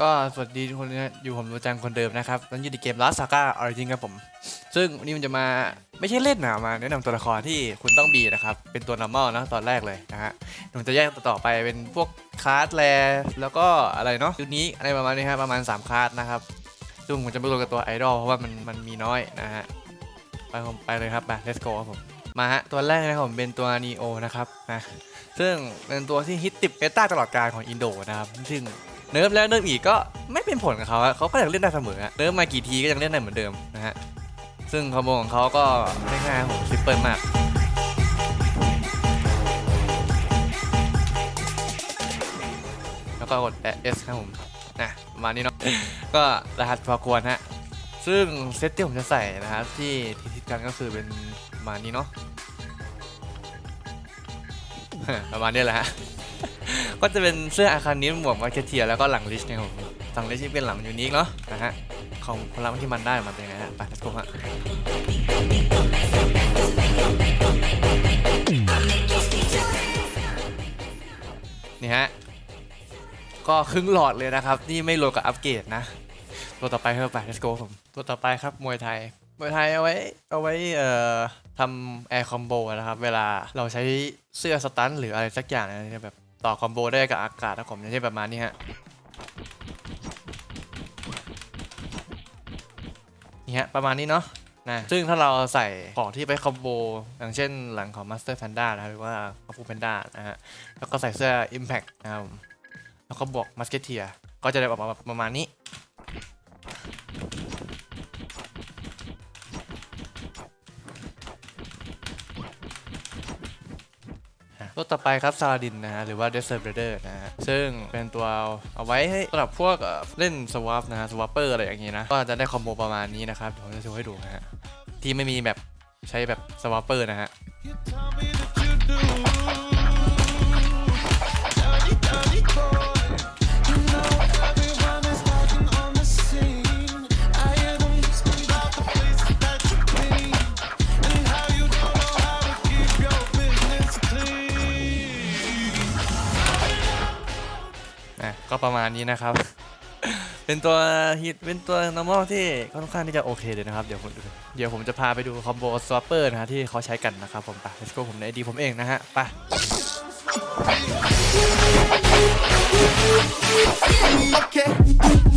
ก็สวัสดีทุกคนนะอยู่ผมรู้จังคนเดิมนะครับตอนอยู่ในเกม Last Saga Origin ครับผม ซึ่งวันนี้มันจะมาไม่ใช่เล่นนะมาแนะนำตัวละครที่คุณต้องบีนะครับ เป็นตัว normal นะตอนแรกเลยนะฮะผมจะแยกต่อไปเป็นพวกคาร์ดแลแล้วก็อะไรเนาะยูนี้อะไรประมาณนี้ฮะประมาณ 3คาร์ดนะครับซึ่งผมจะไม่รวมกับตัวไอดอลเพราะว่ามันมันมีน้อยนะฮะไปผมไปเลยครับไป let's go ครับผมมาฮะตัวแรกนะครับผมเป็นตัว Neo นะครับนะซึ่งเป็นตัวที่ฮิตติดเบต้าตลอดการของอินโดนะครับซึ่ง เนิร์ฟแล้วเนิร์ฟอีกก็ไม่เป็นผลกับเขาเขาก็ยังเล่นได้เสมอเนิร์ฟมากี่ทีก็ยังเล่นได้เหมือนเดิมนะฮะซึ่งคอมโบของเขาก็ง่ายๆผมซิปเปิลมากแล้วก็กด S ครับผมนะประมาณนี้เนาะก็รหัสพอควรฮะซึ่งเซตที่ผมจะใส่นะครับที่ทิศกันก็คือเป็นประมาณนี้เนาะประมาณนี้แหละฮะ ก็จะเป็นเสื้ออาคารนิสหมวกมาเก็ตเทียแล้วก็หลังลิชเนะครับผมหลังลิชที่เป็นหลังยูนิคเนาะนะฮะของคนรับที่มันได้มันเป็นยังไงฮะไป let's go ฮะนี่ฮะก็ครึ่งหลอดเลยนะครับนี่ไม่รวมกับอัปเกรดนะตัวต่อไปครับไป let's go ผมตัวต่อไปครับมวยไทยมวยไทยเอาไว้เอาไว้เอ่อทำแอร์คอมโบนะครับ เวลาเราใช้เสื้อสตันหรืออะไรสักอย่างนะแบบ ต่อคอมโบได้กับอากาศนะผมอย่างเช่นประมาณนี้ฮะนี่ฮะประมาณนี้เนาะนะซึ่งถ้าเราใส่ของที่ไปคอมโบ อย่างเช่นหลังของ Master Panda นะครับหรือว่าคัฟูแพ Panda นะฮะแล้วก็ใส่เสื้อ Impact นะครับแล้วก็บวก Musketeer ก็จะได้ออกมาประมาณนี้ ตัวต่อไปครับซาลาดินนะฮะหรือว่าเดสเซอร์เบเดอร์นะฮะซึ่งเป็นตัวเอาไว้ให้สำหรับพวกเล่นสวอปนะฮะสวอปเปอร์อะไรอย่างงี้นะก็จะได้คอมโบประมาณนี้นะครับเดี๋ยวผมจะโชว์ให้ดูนะฮะที่ไม่มีแบบใช้แบบสวอปเปอร์นะฮะ นี้นะครับ เป็นตัวฮิตเป็นตัว normal ที่ค่อนข้างที่จะโอเคเลยนะครับ เดี๋ยวผมเดี๋ยวผมจะพาไปดูคอมโบสวอปเปอร์นะฮะที่เขาใช้กันนะครับผมไป let's go ผมในไอดีผมเองนะฮะไป Okay.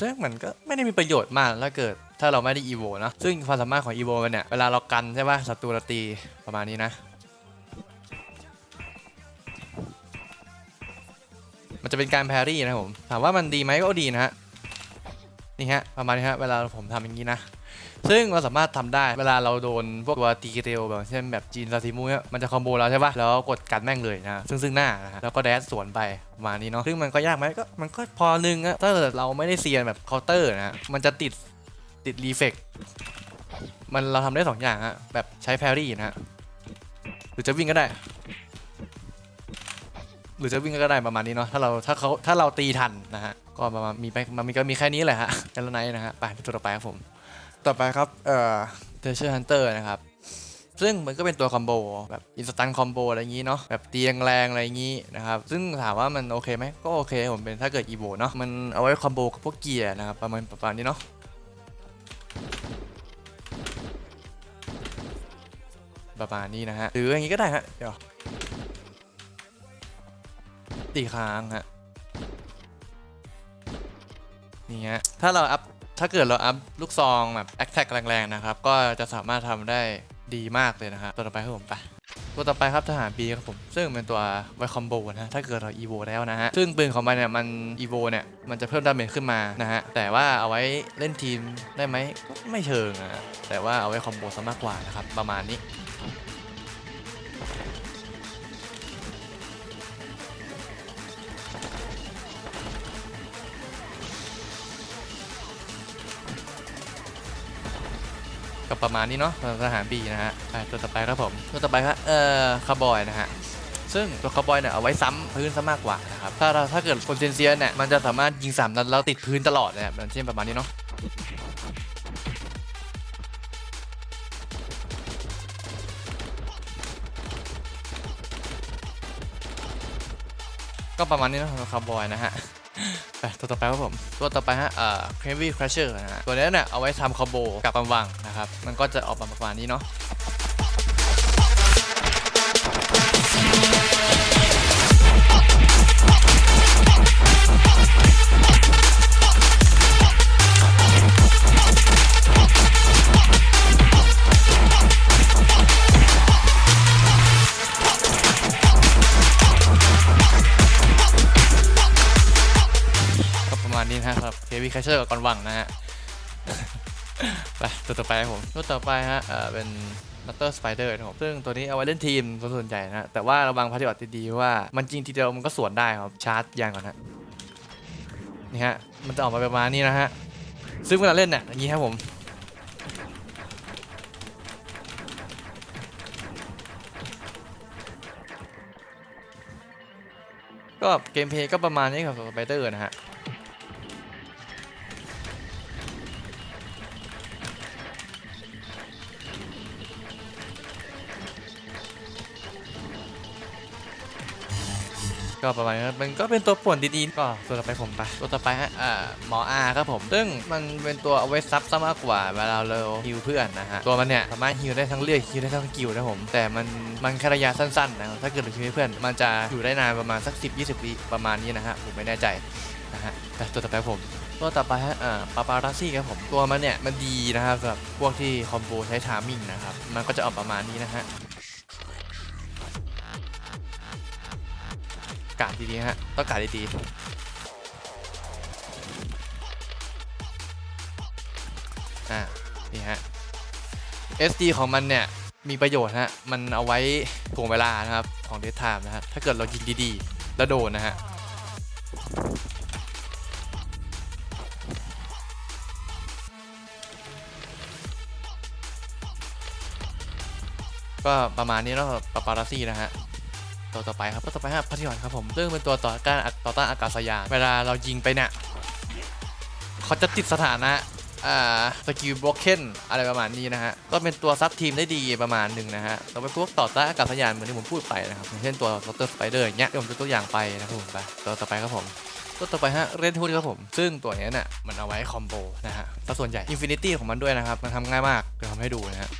ซึ่งมันก็ไม่ได้มีประโยชน์มากถ้าเกิดถ้าเราไม่ได้อีโวนะซึ่งความสามารถของอีโวมันเนี่ย เวลาเรากันใช่ป่ะศัตรูเราตีประมาณนี้นะ มันจะเป็นการแพรรี่นะผม ถามว่ามันดีไหมก็ดีนะฮะ นี่ฮะ ประมาณนี้ฮะ เวลาผมทำอย่างนี้นะ ซึ่งเราสามารถทำได้เวลาเราโดนพวกตัวตีเร็วแบบเช่นแบบจีนซาซิมุเนี่ยมันจะคอมโบเราใช่ปะแล้วกดกันแม่งเลยนะซึ่งซึ่งหน้านะฮะแล้วก็แดสสวนไปประมาณนี้เนาะซึ่งมันก็ยากไหมก็มันก็พอนึงอะถ้าเกิดเราไม่ได้เซียนแบบเคาน์เตอร์นะมันจะติดติดรีเฟกมันเราทำได้สองอย่างฮะแบบใช้แพรรี่นะฮะหรือจะวิ่งก็ได้ หรือจะวิ่งก็ได้ประมาณนี้เนาะถ้าเราถ้าเขาถ้าเราตีทันนะฮะก็ประมาณมีไปมันมีก็มีแค่นี้แหละฮะกันแล้วไนนะฮะไปตัวต่อไปครับผม ต่อไปครับ เอ่อ Treasure Hunter นะครับ ซึ่งมันก็เป็นตัวคอมโบแบบอินสตันคอมโบอะไรอย่างนี้เนาะแบบเตียงแรงอะไรอย่างนี้นะครับ ซึ่งถามว่ามันโอเคไหมก็โอเคผมเป็นถ้าเกิดอีโวเนาะมันเอาไว้คอมโบกับพวกเกียร์นะครับ ประมาณประมาณนี้เนาะประมาณนี้นะฮะ หรืออย่างนี้ก็ได้ฮะ เดี๋ยว ตีค้างฮะ นี่ฮะ ถ้าเราอัพ ถ้าเกิดเราอัพลูกซองแบบแอคแท็กแรงๆนะครับ ก็จะสามารถทำได้ดีมากเลยนะฮะตัวต่อไปครับผมไปตัวต่อไปครับทหารบีครับผม ซึ่งเป็นตัวไวคอมโบนะฮะถ้าเกิดเราอีโวแล้วนะฮะ ซึ่งปืนของมันเนี่ยมันอีโวเนี่ย มันจะเพิ่มดาเมจขึ้นมานะฮะ แต่ว่าเอาไว้เล่นทีมได้ไหมไม่เชิงอะแต่ว่าเอาไว้คอมโบซะมากกว่านะครับ ประมาณนี้ ประมาณนี้เนาะทหารบีนะฮะตัวต่อไปครับผมตัวต่อไปครับเอ่อคาร์บอยนะฮะซึ่งตัวคาร์บอยเนี่ยเอาไว้ซ้ำพื้นซะมากกว่านะครับถ้าเราถ้าเกิดคนเซนเซียเนี่ยมันจะสามารถยิงสามนัดแล้วติดพื้นตลอดนะครับอย่างเช่นประมาณนี้เนาะก็ประมาณนี้นะสำหรับคาร์บอยนะฮะ ไปตัวต่อไปครับผม ตัวต่อไปฮะเอ่อ Heavy Crusher นะฮะ ตัวนี้เนี่ยเอาไว้ทำคอมโบกับกำวังนะครับ มันก็จะออกมาประมาณนี้เนาะ ฮะสำหรับ Heavy Crusher กับกอนวังนะฮะไปตัวต่อไปครับผมตัวต่อไปฮะเอ่อเป็น Nutter Spider นะครับผมซึ่งตัวนี้เอาไว้เล่นทีมส่วนใหญ่นะฮะแต่ว่าระวังพาริออตดีๆว่ามันจริงทีเดียวมันก็สวนได้ครับ ชาร์จยางก่อนฮะนี่ฮะ มันจะออกมาประมาณนี้นะฮะ ซึ่งเวลาเล่นเนี่ยอย่างนี้ครับผม ก็เกมเพลย์ก็ประมาณนี้ครับสไปเดอร์นะฮะ ก็ประมาณนี้มันก็เป็นตัวป่วนดีๆก็ตัวต่อไปผมไปตัวต่อไปฮะอ่าหมออาครับผม ซึ่งมันเป็นตัวเอาไว้ซับซะมากกว่าเวลาเราฮิวเพื่อนนะฮะตัวมันเนี่ยสามารถฮิวได้ทั้งเลือดฮิวได้ทั้งกิลนะผมแต่มันมันแค่ระยะสั้นๆนะถ้าเกิดเราฮิวให้เพื่อนมันจะอยู่ได้นานประมาณสัก 10-20วิประมาณนี้นะฮะผมไม่แน่ใจนะฮะแต่ตัวต่อไปผมตัวต่อไปฮะอ่าปาปารัสซี่ครับผม ตัวมันเนี่ย มันดีนะครับสำหรับพวกที่คอมโบใช้ทามิ่งนะครับ มันก็จะออกประมาณนี้นะฮะ กาดดีๆฮะต้องกาดดีๆอ่านี่ฮะ SD ของมันเนี่ย มีประโยชน์ฮะ มันเอาไว้ถ่วงเวลานะครับ ของเดทไทม์นะฮะ ถ้าเกิดเรายิงดีๆ แล้วโดนนะฮะก็ประมาณนี้เนาะปาปารัสซี่นะฮะ ตัวต่อไปครับตัวต่อไปฮะพัทยอนครับผมซึ่งเป็นตัวต่อการต่อต้านอากาศยานเวลาเรายิงไปเนี่ยเขาจะติดสถานะอ่าสกิลบล็อกเคนอะไรประมาณนี้นะฮะ ก็เป็นตัวซับทีมได้ดีประมาณหนึ่งนะฮะต่อไปพวกต่อต้านอากาศยานเหมือนที่ผมพูดไปนะครับอย่างเช่นตัวลอตเตอร์สไปเดอร์อย่างเงี้ยเดี๋ยผมยกตัวอย่างไปนะครับผมไปตัวต่อไปครับผมตัวต่อไปฮะเรนทูดครับผม ซึ่งตัวเนี้ยเนี่ยมันเอาไว้คอมโบนะฮะแต่ส่วนใหญ่อินฟินิตี้ของมันด้วยนะครับ มันทำง่ายมากเดี๋ยวทำให้ดูนะฮะ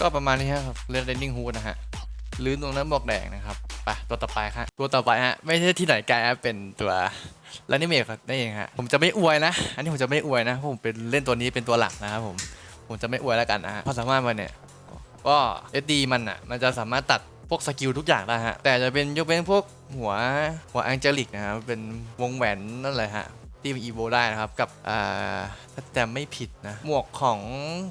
ก็ประมาณนี้ครับเล่นเรนนิ่งฮูดนะฮะลื้นตรงนั้นบอกแดงนะครับไปตัวต่อไปครับตัวต่อไปฮะไม่ใช่ที่ไหนไกลฮะเป็นตัวแลนิเมตนั่นเองฮะผมจะไม่อวยนะ อันนี้ผมจะไม่อวยนะเพราะผมเป็นเล่นตัวนี้เป็นตัวหลักนะครับผมผมจะไม่อวยแล้วกันนะฮะความสามารถมันเนี่ยก็เอสดีมันอะมันจะสามารถตัดพวกสกิลทุกอย่างได้ฮะแต่จะเป็นยกเว้นพวกหัวหัวแองเจลิกนะครับเป็นวงแหวนนั่นเลยฮะ ที่มีอีโวได้นะครับกับอ่าถ้าจำไม่ผิดนะ หมวกของ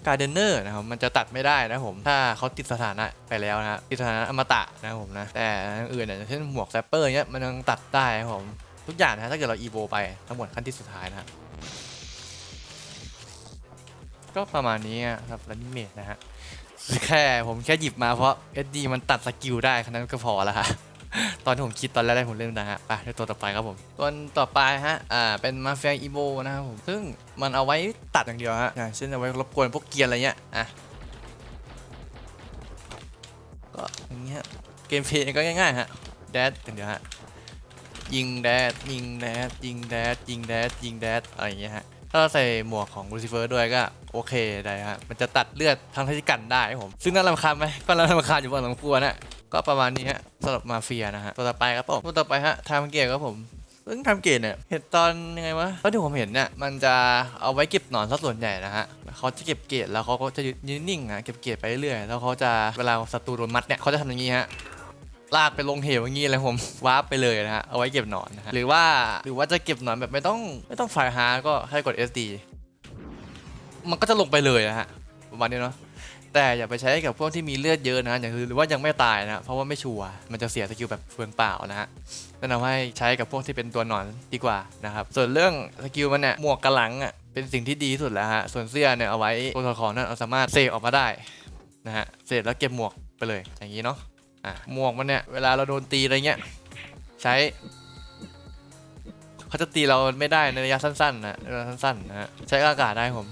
การเดนเนอร์นะครับ มันจะตัดไม่ได้นะผม ถ้าเขาติดสถานะไปแล้วนะติดสถานะอมตะนะครับผมนะ แต่ที่อื่นเนี่ยอย่างเช่นหมวกแซปเปอร์เนี้ยมันยังตัดได้นะครับผมทุกอย่างนะถ้าเกิดเราอีโวไปทั้งหมดขั้นที่สุดท้ายนะก็ประมาณนี้ครับแล้วนี่เมทนะฮะแค่ผมแค่หยิบมาเพราะ SD มันตัดสกิลได้แค่นั้นก็พอแล้วฮะ ตอนที่ผมคิดตอนแรกๆผมเล่นนะฮะไปด้วยตัวต่อไปครับผมตัวต่อไปฮะอ่าเป็นมาเฟียอีโบนะครับผมซึ่งมันเอาไว้ตัดอย่างเดียวฮะอย่างเช่นเอาไว้รบกวนพวกเกียร์อะไรเงี้ยอะก็อย่างเงี้ยเกมเพลย์ก็ง่ายๆฮะแดดอย่างเดียวฮะยิงแดดยิงแดดยิงแดดยิงแดดยิงแดดอะไรอย่างเงี้ยฮะถ้าเราใส่หมวกของลูซิเฟอร์ด้วยก็โอเคได้ฮะมันจะตัดเลือดทั้งที่กันได้ครับผม ซึ่งน่ารำคาญไหมก็น่ารำคาญอยู่พอสมควรนะ ก็ประมาณนี้ฮะสำหรับมาเฟียนะฮะตัวต่อไปครับผมตัวต่อไปฮะทำเกตครับผมซึ่งทำเกตเนี่ยเห็นตอนยังไงวะตอนที่ผมเห็นเนี่ยมันจะเอาไว้เก็บหนอนซะส่วนใหญ่นะฮะเขาจะเก็บเกตแล้วเขาก็จะยืนนิ่งนะเก็บเกตไปเรื่อยแล้วเขาจะเวลาศัตรูโดนมัดเนี่ยเขาจะทำอย่างนี้ฮะลากไปลงเหวอย่างนี้เลยผมวาร์ปไปเลยนะฮะเอาไว้เก็บหนอนนะฮะหรือว่าหรือว่าจะเก็บหนอนแบบไม่ต้องไม่ต้องไฟฮาร์ก็ให้กด SD มันก็จะลงไปเลยนะฮะประมาณนี้เนาะ แต่อย่าไปใช้กับพวกที่มีเลือดเยอะนะอย่างหรือว่ายังไม่ตายนะ เพราะว่าไม่ชัวร์มันจะเสียสกิลแบบเฟืองเปล่านะฮะแนะนำให้ใช้กับพวกที่เป็นตัวหนอนดีกว่านะครับส่วนเรื่องสกิลมันเนี่ยหมวกกระหลังอะเป็นสิ่งที่ดีสุดแล้วฮะส่วนเสื้อเนี่ยเอาไว้ตัวละครนั้นเอาสามารถเสกออกมาได้นะฮะเสร็จแล้วเก็บหมวกไปเลยอย่างนี้เนาะอะหมวกมันเนี่ยเวลาเราโดนตีอะไรเงี้ยใช้เขาจะตีเราไม่ได้ในระยะสั้นๆนะระยะสั้นๆนะฮะใช้อากาศได้ผม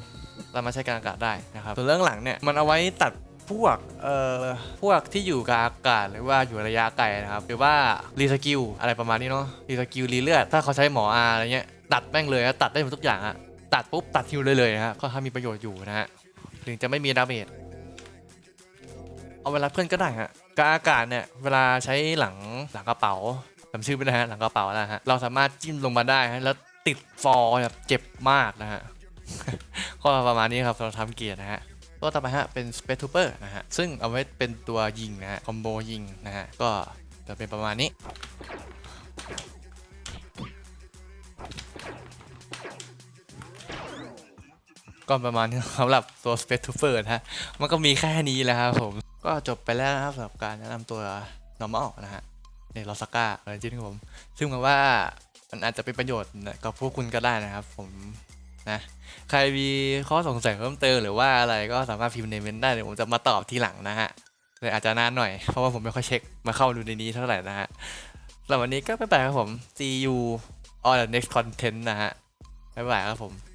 สามารถใช้กลางอากาศได้นะครับส่วนเรื่องหลังเนี่ยมันเอาไว้ตัดพวกเอ่อพวกที่อยู่กับอากาศหรือว่าอยู่ระยะไกลนะครับหรือว่ารีสกิลอะไรประมาณนี้เนาะรีสกิลรีเลือดถ้าเขาใช้หมออาอะไรเงี้ยตัดแม่งเลยนะตัดได้หมดทุกอย่างอะตัดปุ๊บตัดฮิวเลยเลยนะฮะก็ทำมีประโยชน์อยู่นะฮะถึงจะไม่มีดาเมจเอาเวลาเพื่อนก็ได้ฮะกางอากาศเนี่ยเวลาใช้หลังหลังกระเป๋าจำชื่อไม่ได้ฮะหลังกระเป๋านะฮะเราสามารถจิ้มลงมาได้ฮะแล้วติดฟอร์แบบเจ็บมากนะฮะ ก็ประมาณนี้ครับเราทำเกียร์นะฮะตัวต่อไปฮะเป็น Space Trooper นะฮะ ซึ่งเอาไว้เป็นตัวยิงนะฮะ คอมโบยิงนะฮะ ก็จะเป็นประมาณนี้ ก็ประมาณนี้สำหรับตัว Space Trooper นะฮะ มันก็มีแค่นี้แหละครับผม ก็จบไปแล้วนะครับสำหรับการแนะนำตัว normal นะฮะในลอสก้าอะไรจริงๆผม ซึ่งมันว่ามันอาจจะเป็นประโยชน์กับพวกคุณก็ได้นะครับผม นะใครมีข้อสงสัยเพิ่มเติมหรือว่าอะไรก็สามารถพิมพ์ในเมนต์ได้เดี๋ยวผมจะมาตอบทีหลังนะฮะเลยอาจจะนานหน่อยเพราะว่าผมไม่ค่อยเช็คมาเข้าดูในนี้เท่าไหร่นะฮะสำหรับวันนี้ก็บ๊ายบายครับผม see you on the next content นะฮะบ๊ายบายครับผม